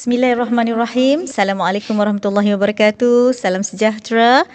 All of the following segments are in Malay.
Bismillahirrahmanirrahim. Assalamualaikum warahmatullahi wabarakatuh. Salam sejahtera.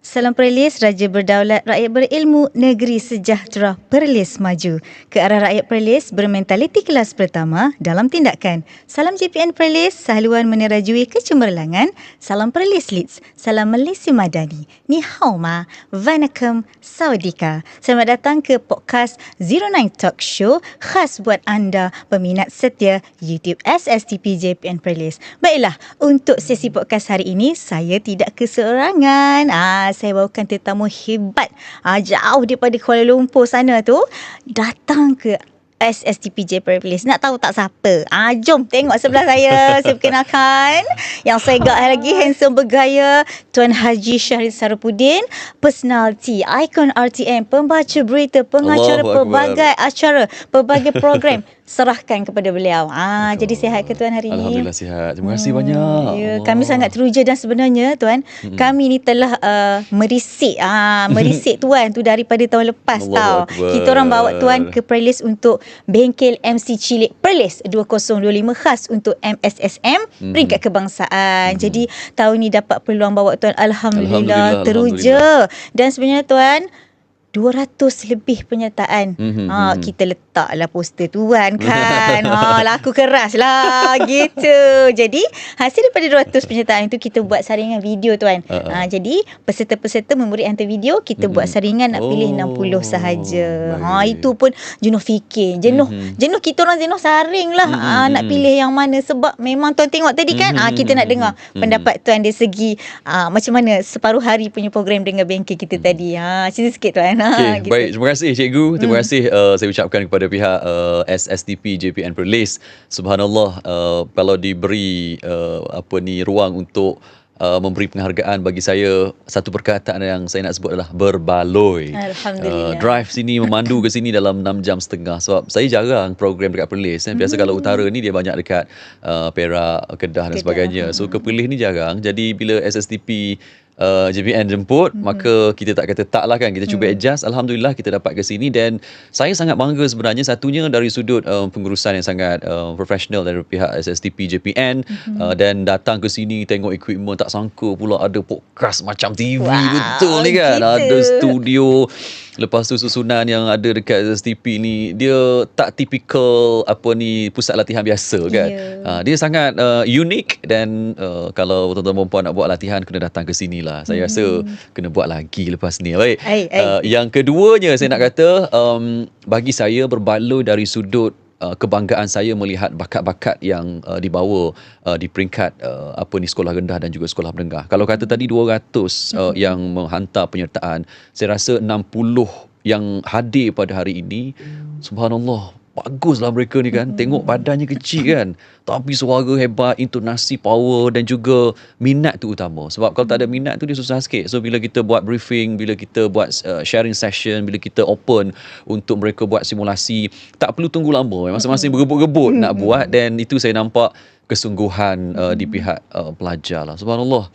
Salam Perlis, Raja Berdaulat, Rakyat Berilmu, Negeri Sejahtera, Perlis Maju. Ke arah rakyat Perlis bermentaliti kelas pertama dalam tindakan. Salam JPN Perlis, sahaluan menerajui kecemerlangan. Salam Perlis Leeds, salam Malaysia Madani. Ni hao ma, vanakkam, sawadika. Selamat datang ke podcast Zero Nine Talk Show khas buat anda peminat setia YouTube SSTP JPN Perlis. Baiklah, untuk sesi podcast hari ini, saya tidak keseorangan. Ah, saya bawakan tetamu hebat uh, jauh daripada Kuala Lumpur sana tu datang ke SSTP J Place. Nak tahu tak siapa? Ah, jom tengok sebelah saya. saya perkenalkan. Yang saya gak lagi handsome bergaya. Tuan Haji Syahrid Sarapudin. Personality. Icon RTM. Pembaca berita. Pengacara Allah pelbagai Akbar. acara. Pelbagai program. serahkan kepada beliau. Ah, jadi sihat ke tuan hari ini? Alhamdulillah sihat. Terima kasih hmm, banyak. Ya, kami sangat teruja dan sebenarnya tuan, hmm. kami ni telah uh, merisik ah merisik tuan tu daripada tahun lepas Allah tau. Akbar. Kita orang bawa tuan ke playlist untuk bengkel MC Cilik Perlis 2025 khas untuk MSSM hmm. peringkat kebangsaan. Hmm. Jadi tahun ni dapat peluang bawa tuan alhamdulillah, alhamdulillah teruja. Alhamdulillah. Dan sebenarnya tuan 200 lebih penyertaan. Mm-hmm. Ha, kita letaklah poster tuan kan. ha, laku keras lah gitu. Jadi hasil daripada 200 penyertaan itu kita buat saringan video tuan. Uh-uh. Ha, jadi peserta-peserta memberi hantar video, kita mm-hmm. buat saringan nak pilih oh, 60 sahaja. Ha, itu pun jenuh fikir. Jenuh mm-hmm. jenuh kita orang jenuh saring lah mm-hmm. ha, nak pilih yang mana. Sebab memang tuan tengok tadi kan mm-hmm. ha, kita nak dengar mm-hmm. pendapat tuan dari segi ha, macam mana separuh hari punya program dengan bengkel kita mm-hmm. tadi. Ha, cerita sikit tuan. Okay, gitu. baik. Terima kasih cikgu. Terima hmm. kasih uh, saya ucapkan kepada pihak uh, SSTP JPN Perlis. Subhanallah uh, kalau diberi uh, apa ni ruang untuk Uh, memberi penghargaan bagi saya satu perkataan yang saya nak sebut adalah berbaloi. Alhamdulillah. Uh, drive sini memandu ke sini dalam 6 jam setengah sebab saya jarang program dekat Perlis. Kan? Biasa hmm. kalau utara ni dia banyak dekat uh, Perak, Kedah dan Kedah. sebagainya. So ke Perlis ni jarang. Jadi bila SSTP uh, JPN jemput hmm. maka kita tak kata tak lah kan kita cuba hmm. adjust alhamdulillah kita dapat ke sini dan saya sangat bangga sebenarnya satunya dari sudut uh, pengurusan yang sangat uh, profesional dari pihak SSTP JPN hmm. uh, dan datang ke sini tengok equipment tak sangka pula ada podcast macam TV wow, betul ni kan gitu. ada studio Lepas tu susunan yang ada dekat STP ni dia tak typical apa ni pusat latihan biasa kan. Yeah. Uh, dia sangat uh, unik dan uh, kalau tuan-tuan perempuan nak buat latihan kena datang ke sini lah. Saya mm. rasa kena buat lagi lepas ni. Baik. Ay, ay. Uh, yang keduanya saya nak kata um, bagi saya berbaloi dari sudut Uh, kebanggaan saya melihat bakat-bakat yang uh, dibawa uh, di peringkat uh, apa ni sekolah rendah dan juga sekolah menengah. Kalau kata tadi 200 uh, mm-hmm. yang menghantar penyertaan, saya rasa 60 yang hadir pada hari ini subhanallah baguslah mereka ni kan. Tengok badannya kecil kan. Tapi suara hebat intonasi power dan juga minat tu utama. Sebab kalau tak ada minat tu dia susah sikit. So bila kita buat briefing bila kita buat uh, sharing session bila kita open untuk mereka buat simulasi tak perlu tunggu lama. Masing-masing berebut-rebut nak buat dan itu saya nampak kesungguhan uh, di pihak uh, pelajar lah. Subhanallah.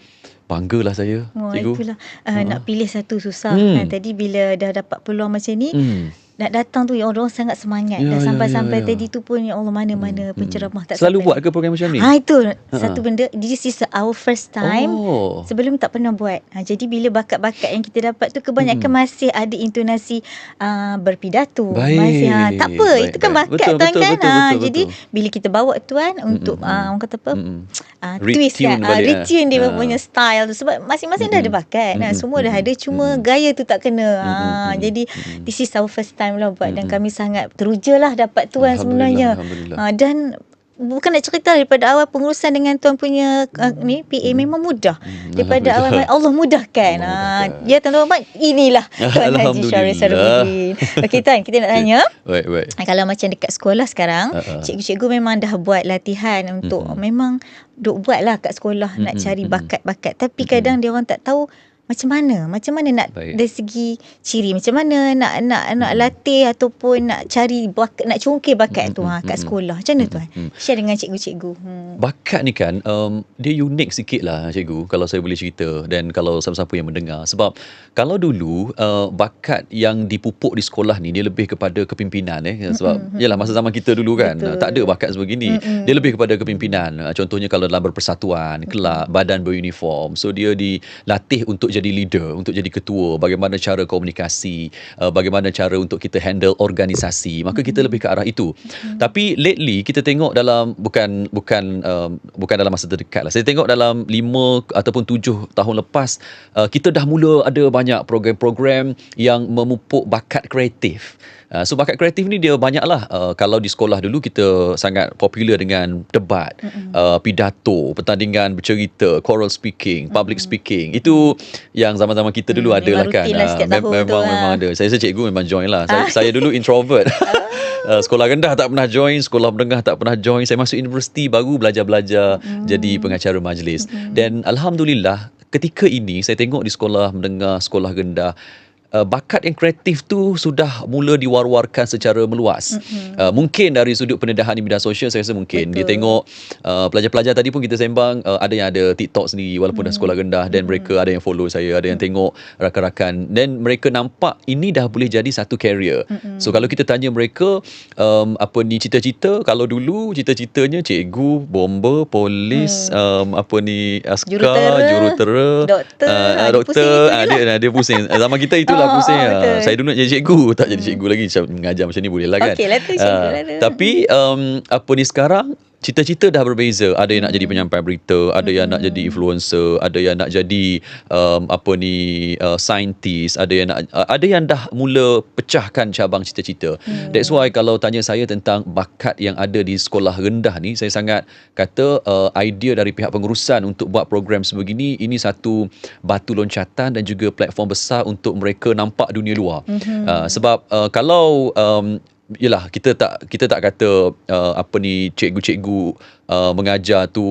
Banggalah saya oh, cikgu. itulah. Uh, uh. nak pilih satu susah. Hmm. kan tadi bila dah dapat peluang macam ni hmm nak datang tu ya orang sangat semangat ya, dan sampai-sampai ya, ya, ya. tadi tu pun ya Allah mana-mana hmm, hmm. penceramah tak selalu sampai. buat ke program macam ni ha itu ha. satu benda this is our first time oh. sebelum tak pernah buat ha, jadi bila bakat-bakat yang kita dapat tu kebanyakan hmm. masih ada intonasi uh, berpidato baik. masih ha, tak apa baik, itu kan baik. bakat betul, tuan betul, kan betul, ha, betul, jadi betul. bila kita bawa tuan hmm, untuk hmm. uh, orang kata apa hmm. uh, twist kan uh, retune dia ha. punya style tu sebab masing-masing hmm. dah ada bakat hmm. semua dah ada cuma hmm. gaya tu tak kena ha, jadi this is our first time lah buat dan kami sangat teruja lah dapat tuan sebenarnya. Uh, dan bukan nak cerita daripada awal pengurusan dengan tuan punya uh, ni PA hmm. memang mudah. Hmm. Daripada awal Allah mudahkan. Allah uh, ya tuan-tuan inilah Tuan Haji Syarif Sarudin. Okey tuan kita nak tanya. Baik baik. Kalau macam dekat sekolah sekarang, uh-huh. cikgu-cikgu memang dah buat latihan untuk uh-huh. memang duk buatlah kat sekolah uh-huh. nak cari bakat-bakat tapi uh-huh. kadang dia orang tak tahu macam mana? Macam mana nak Baik. dari segi ciri macam mana nak nak nak latih ataupun nak cari bakat nak congkir bakat Mm, tu mm, ha kat mm, sekolah. Macam mana mm, tuan? mm. Share dengan cikgu-cikgu. Hmm. Bakat ni kan um, dia unik sikit lah cikgu kalau saya boleh cerita dan kalau siapa-siapa yang mendengar sebab kalau dulu uh, bakat yang dipupuk di sekolah ni dia lebih kepada kepimpinan eh sebab Mm-mm. yalah masa zaman kita dulu kan Betul. tak ada bakat sebegini Mm-mm. dia lebih kepada kepimpinan Uh, contohnya kalau dalam berpersatuan kelab badan beruniform so dia dilatih untuk jadi leader untuk jadi ketua bagaimana cara komunikasi uh, bagaimana cara untuk kita handle organisasi maka kita lebih ke arah itu tapi lately kita tengok dalam bukan bukan um, bukan dalam masa terdekat lah. Saya tengok dalam 5 ataupun 7 tahun lepas uh, kita dah mula ada banyak program-program yang memupuk bakat kreatif. Uh, so bakat kreatif ni dia banyak lah. Uh, kalau di sekolah dulu kita sangat popular dengan debat, uh, pidato, pertandingan bercerita, choral speaking, public speaking. Itu yang zaman-zaman kita dulu Hmm, ada lah memang kan. lah Ah, setiap mem- tu memang lah. memang ada. Saya rasa cikgu memang join lah. Saya, saya dulu introvert. Uh, sekolah rendah tak pernah join, sekolah menengah tak pernah join. Saya masuk universiti baru belajar-belajar Hmm. jadi pengacara majlis. Dan alhamdulillah ketika ini saya tengok di sekolah menengah, sekolah rendah Uh, bakat yang kreatif tu sudah mula diwar-warkan secara meluas. Mm-mm. Uh, mungkin dari sudut pendedahan di media sosial saya rasa mungkin Betul. dia tengok uh, pelajar-pelajar tadi pun kita sembang uh, ada yang ada TikTok sendiri walaupun dah sekolah rendah dan mereka ada yang follow saya, ada yang tengok rakan-rakan dan mereka nampak ini dah boleh jadi satu career. Mm-mm. So kalau kita tanya mereka um, apa ni cita-cita kalau dulu cita-citanya cikgu, bomber, polis, um, apa ni askar, Jurutera, jurutera, doktor, uh, ah, dia doktor, pusing tu je ah, dia, dia pusing. Zaman kita itulah Oh, pusing. oh, ah. betul. Saya dulu nak jadi cikgu, tak jadi cikgu lagi macam mengajar macam ni boleh lah kan. Okey lah tu, cikgu Ah, lah tu. Tapi um, apa ni sekarang Cita-cita dah berbeza. Ada yang nak Hmm. jadi penyampai berita, ada yang nak jadi influencer, ada yang nak jadi um, apa ni uh, scientist, ada yang nak uh, ada yang dah mula pecahkan cabang cita-cita. Hmm. That's why kalau tanya saya tentang bakat yang ada di sekolah rendah ni, saya sangat kata uh, idea dari pihak pengurusan untuk buat program sebegini ini satu batu loncatan dan juga platform besar untuk mereka nampak dunia luar. Mhm. Uh, sebab uh, kalau um, Yelah kita tak kita tak kata uh, apa ni cikgu-cikgu uh, mengajar tu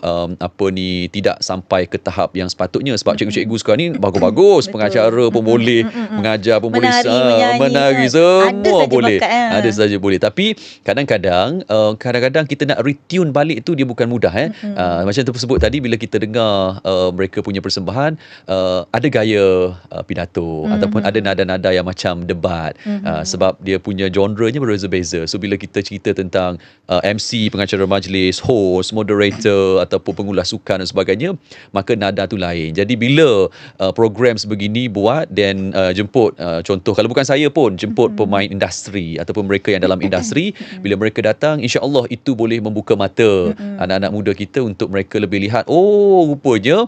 um, apa ni tidak sampai ke tahap yang sepatutnya sebab cikgu-cikgu sekarang ni bagus-bagus pengacara pun boleh mm-mm. mengajar pun boleh Menari, ah, menyanyi, menari semua. Ada semua saja boleh bakat, eh. ada saja boleh tapi kadang-kadang uh, kadang-kadang kita nak retune balik tu dia bukan mudah eh Mm-mm. uh, macam tersebut tadi bila kita dengar uh, mereka punya persembahan uh, ada gaya uh, pidato Mhm. ataupun ada nada-nada yang macam debat Mhm. uh, sebab dia punya genre-nya berbeza-beza so bila kita cerita tentang uh, MC pengacara majlis host moderator ataupun pengulas sukan dan sebagainya maka nada tu lain. Jadi bila uh, program sebegini buat dan uh, jemput uh, contoh kalau bukan saya pun jemput pemain industri ataupun mereka yang dalam industri bila mereka datang insya-Allah itu boleh membuka mata anak-anak muda kita untuk mereka lebih lihat oh rupanya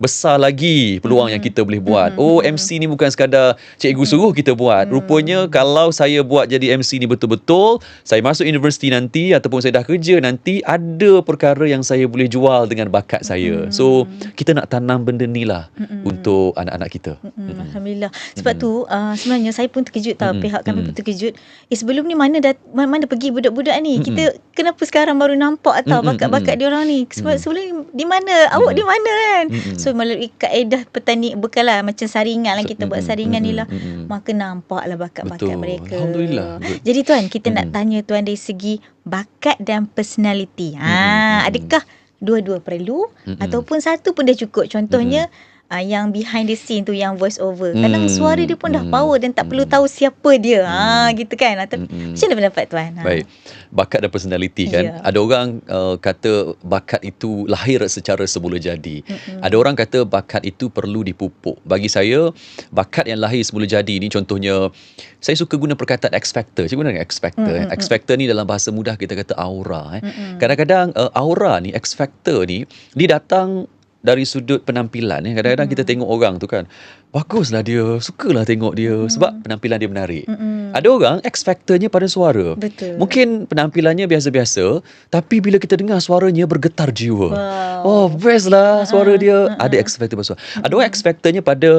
besar lagi peluang yang kita boleh buat. Oh MC ni bukan sekadar cikgu suruh kita buat. Rupanya kalau saya buat jadi MC ni betul-betul saya masuk universiti nanti ataupun saya dah kerja nanti ada perkara yang saya boleh jual dengan bakat saya so kita nak tanam benda ni lah untuk anak-anak kita Mm-mm, Alhamdulillah. Sebab tu uh, sebenarnya saya pun terkejut tau Mm-mm, pihak kami mm-mm. pun terkejut. Eh sebelum ni mana dah mana, pergi budak-budak ni? Mm-mm. Kita kenapa sekarang baru nampak tau Mm-mm, bakat-bakat mm-mm. dia orang ni? Sebab Mm-mm. sebelum ni di mana? Awak Mm-mm. di mana kan? Mm-mm. So melalui kaedah petani bukanlah macam saringan lah kita buat Mm-mm, saringan ni lah. mm-mm. Maka nampaklah bakat-bakat Betul. mereka. Alhamdulillah. Jadi tuan, kita nak Mm-mm. tanya tuan dari segi bakat dan personality. Mm-mm, Ha, mm-mm. adakah dua-dua perlu Mm-mm. ataupun satu pun dah cukup? Contohnya uh, yang behind the scene tu yang voice over. Kadang Mm, suara dia pun dah mm, power dan tak perlu mm. tahu siapa dia. Ha Mm. gitu kan. Atau Mm-mm. macam mana pendapat tuan? Ha. Baik. Bakat dan personality kan. Ya. Ada orang uh, kata bakat itu lahir secara semula jadi. Mm-mm. Ada orang kata bakat itu perlu dipupuk. Bagi saya, bakat yang lahir semula jadi ni contohnya saya suka guna perkataan X factor. Cikgu guna X factor. Mm, eh. X factor ni dalam bahasa mudah kita kata aura eh. Mm-mm. Kadang-kadang uh, aura ni X factor ni dia datang dari sudut penampilan eh. Kadang-kadang kita tengok orang tu kan baguslah dia, sukalah tengok dia sebab penampilan dia menarik. Mm-mm. Ada orang X factornya pada suara. Betul. Mungkin penampilannya biasa-biasa, tapi bila kita dengar suaranya bergetar jiwa. Wow. Oh, best lah suara Uh-uh, dia. uh-uh. Ada X factor pada suara. Ada orang X factornya pada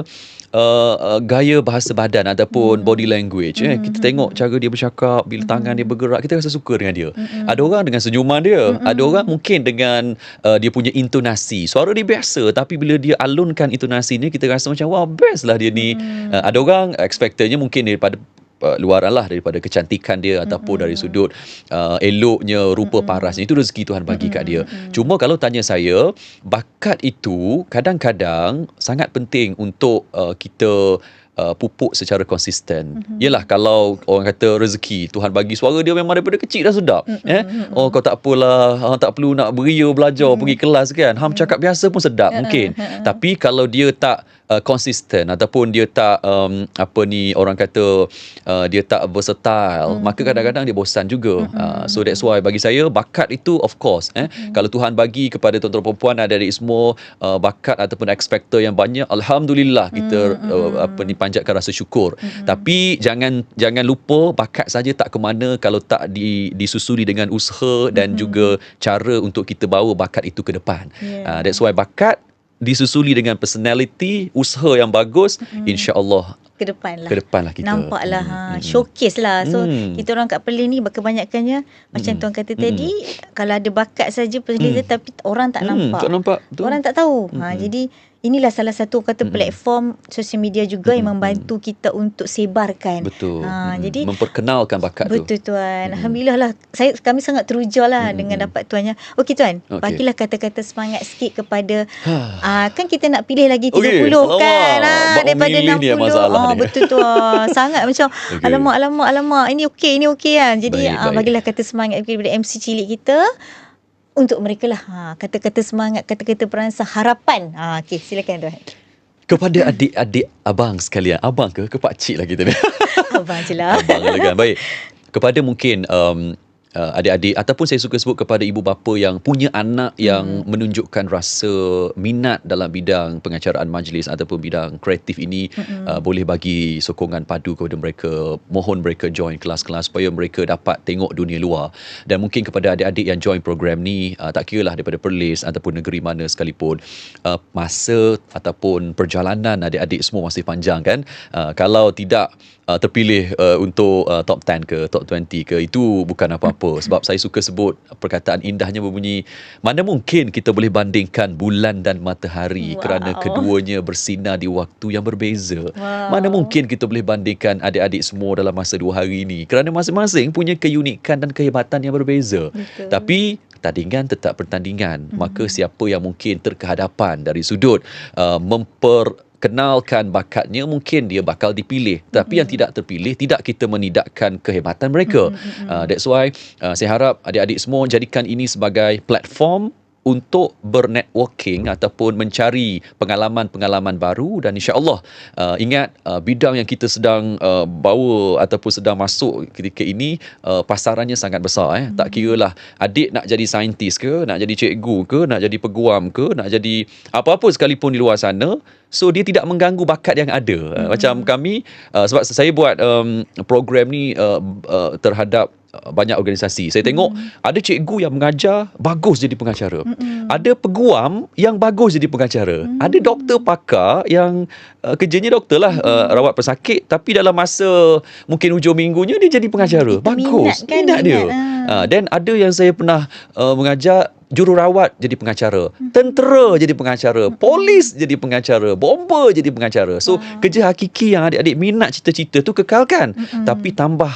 uh, uh, gaya bahasa badan ataupun Hmm. body language. Eh. Kita tengok cara dia bercakap, bila tangan dia bergerak, kita rasa suka dengan dia. Ada orang dengan senyuman dia. Ada orang mungkin dengan uh, dia punya intonasi. Suara dia biasa, tapi bila dia alunkan intonasinya, kita rasa macam, wah best lah dia ni. Uh, ada orang X factornya mungkin daripada uh, luaran lah daripada kecantikan dia ataupun dari sudut uh, eloknya rupa parasnya itu rezeki Tuhan bagi kat dia. Cuma kalau tanya saya, bakat itu kadang-kadang sangat penting untuk uh, kita uh, pupuk secara konsisten. Mm-hmm. Yalah kalau orang kata rezeki Tuhan bagi suara dia memang daripada kecil dah sedap. Mm-hmm. Eh oh kau tak apalah, hang tak perlu nak beria belajar mm-hmm. pergi kelas kan. Hang cakap biasa pun sedap mungkin. Tapi kalau dia tak uh, konsisten ataupun dia tak um, apa ni orang kata uh, dia tak versatile, maka kadang-kadang dia bosan juga. Uh, so that's why bagi saya bakat itu of course eh kalau Tuhan bagi kepada tuan-tuan perempuan adik-adik semua uh, bakat ataupun factor yang banyak alhamdulillah kita uh, apa ni panjatkan rasa syukur. Tapi jangan jangan lupa bakat saja tak ke mana kalau tak di, disusuli dengan usaha dan juga cara untuk kita bawa bakat itu ke depan. Yeah. Uh, that's why bakat disusuli dengan personality, usaha yang bagus, insya-Allah ke depan lah. ke depan lah kita. Nampak lah ha, Hmm, hmm. Showcase lah So Hmm. kita orang kat Perlis ni Kebanyakannya Macam Hmm. tuan kata tadi Kalau ada bakat saja Perlis Hmm. Tapi orang tak Hmm, nampak tak nampak. Betul. Orang tak tahu ha, Mm-mm. Jadi inilah salah satu kata Mm-mm. platform Sosial media juga Yang Mm-mm. membantu kita Untuk sebarkan Betul. Ha, Mm-mm. jadi memperkenalkan bakat tu. Betul tuan. Mm-mm. Alhamdulillah lah. Saya kami sangat teruja lah Mm-mm. dengan dapat tuannya. Okey tuan, Okey. bagilah kata-kata semangat sikit kepada ah kan kita nak pilih lagi 30 Okey, kan. Ah daripada memilih 60. ni yang masalah ah ni. betul tuan. sangat macam Okey. alamak alamak alamak ini okey ini okey kan. Jadi Baik, ah baik. bagilah kata semangat kepada MC cilik kita untuk mereka lah. Ha, kata-kata semangat, kata-kata peransang harapan. Ha, okey, silakan tuan. Kepada adik-adik abang sekalian. Abang ke? Ke pakcik lah kita ni? Abang je lah. abang elegan. Baik. Kepada mungkin um, uh, adik-adik ataupun saya suka sebut kepada ibu bapa yang punya anak yang Hmm. menunjukkan rasa minat dalam bidang pengacaraan majlis ataupun bidang kreatif ini Mm-mm. uh, boleh bagi sokongan padu kepada mereka mohon mereka join kelas-kelas supaya mereka dapat tengok dunia luar dan mungkin kepada adik-adik yang join program ni uh, tak kira lah daripada Perlis ataupun negeri mana sekalipun uh, masa ataupun perjalanan adik-adik semua masih panjang kan uh, kalau tidak uh, terpilih uh, untuk uh, top 10 ke top 20 ke itu bukan apa-apa sebab saya suka sebut perkataan indahnya berbunyi mana mungkin kita boleh bandingkan bulan dan matahari Wow. kerana keduanya bersinar di waktu yang berbeza Wow. mana mungkin kita boleh bandingkan adik-adik semua dalam masa dua hari ini kerana masing-masing punya keunikan dan kehebatan yang berbeza Betul. tapi tandingan tetap pertandingan maka siapa yang mungkin terkehadapan dari sudut uh, memperkenalkan bakatnya mungkin dia bakal dipilih. Tapi yang tidak terpilih tidak kita menidakkan kehebatan mereka. Uh, that's why uh, saya harap adik-adik semua jadikan ini sebagai platform untuk bernetworking ataupun mencari pengalaman-pengalaman baru dan insya-Allah uh, ingat uh, bidang yang kita sedang uh, bawa ataupun sedang masuk ketika ini uh, pasarannya sangat besar eh. Tak kiralah adik nak jadi saintis ke nak jadi cikgu ke nak jadi peguam ke nak jadi apa-apa sekalipun di luar sana so dia tidak mengganggu bakat yang ada. Uh, macam kami uh, sebab saya buat um, program ni uh, uh, terhadap banyak organisasi. Saya tengok ada cikgu yang mengajar bagus jadi pengacara. Mm-mm. Ada peguam yang bagus jadi pengacara. Ada doktor pakar yang uh, kerjanya doktor lah uh, rawat pesakit tapi dalam masa mungkin hujung minggunya dia jadi pengacara. Kita bagus. minat kan, Minat dia. minat, ah. Uh, dan ada yang saya pernah uh, mengajar jururawat jadi pengacara, tentera jadi pengacara, polis jadi pengacara, bomber jadi pengacara. So kerja hakiki yang adik-adik minat cita-cita tu kekalkan. Tapi tambah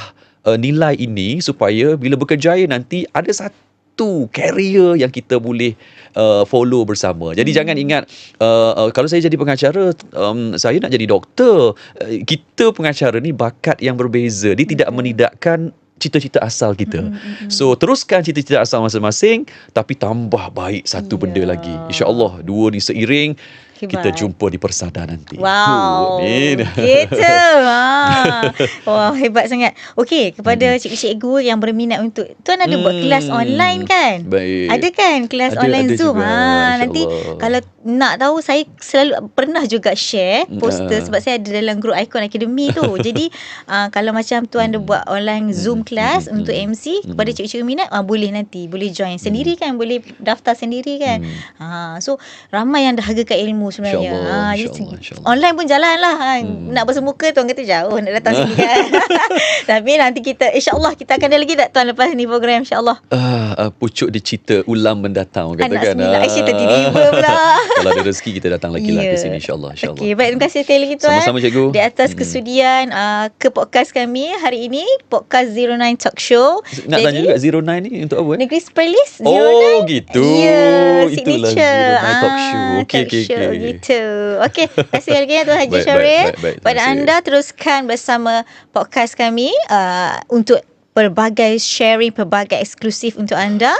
uh, nilai ini supaya bila berkejaya nanti ada satu career yang kita boleh uh, follow bersama. Jadi jangan ingat uh, uh, kalau saya jadi pengacara um, saya nak jadi doktor. Uh, kita pengacara ni bakat yang berbeza. Dia tidak menidakkan cita-cita asal kita. So teruskan cita-cita asal masing-masing tapi tambah baik satu Ya. benda lagi. Insya-Allah dua ni seiring kita Hebat. jumpa di persada nanti. Wow. Amin. Gitu. Ha. Wah, hebat sangat. Okey, kepada cikgu-cikgu yang berminat untuk tuan ada buat Hmm. kelas online kan? Baik. Ada kan kelas Ada- online ada Zoom. juga, ha, nanti kalau nak tahu saya selalu pernah juga share poster Ah. sebab saya ada dalam grup Icon Academy tu. Jadi uh, kalau macam tu anda buat online Zoom class Hmm. untuk MC kepada cikgu-cikgu minat uh, boleh nanti boleh join sendiri Hmm. kan boleh daftar sendiri kan. Ha so ramai yang dah hargakan ilmu sebenarnya. InsyaAllah, Ha insyaAllah. online pun jalan lah. Hmm. Nak bersemuka tuan kata jauh nak datang sini kan. Tapi nanti kita insya-Allah kita akan ada lagi tak tuan lepas ni program insya-Allah. Ah, uh, pucuk dicerita ulam mendatang orang Anak katakan. sembilan. Ah. Aisyah tertiba pula. Kalau ada rezeki kita datang lagi lah Ya. ke sini insyaAllah. insyaAllah. Okey, baik terima kasih sekali lagi tuan. Sama-sama, cikgu. Di atas Mm-mm. kesudian uh, ke podcast kami hari ini, podcast 09 Talk Show. Nak tanya juga Zero Nine ni untuk apa? Eh? Negeri Playlist 09. Oh, gitu. Ya, Itulah signature. 09 Talk Show. Ah, Okey, talk okey, show okey. Gitu. Okey, terima kasih lagi ya Tuan Haji. Terima Pada anda teruskan bersama podcast kami uh, untuk pelbagai sharing, pelbagai eksklusif untuk anda.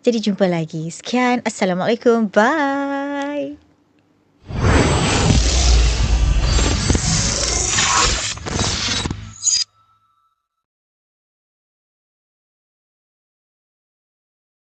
Jadi jumpa lagi. Sekian. Assalamualaikum. Bye.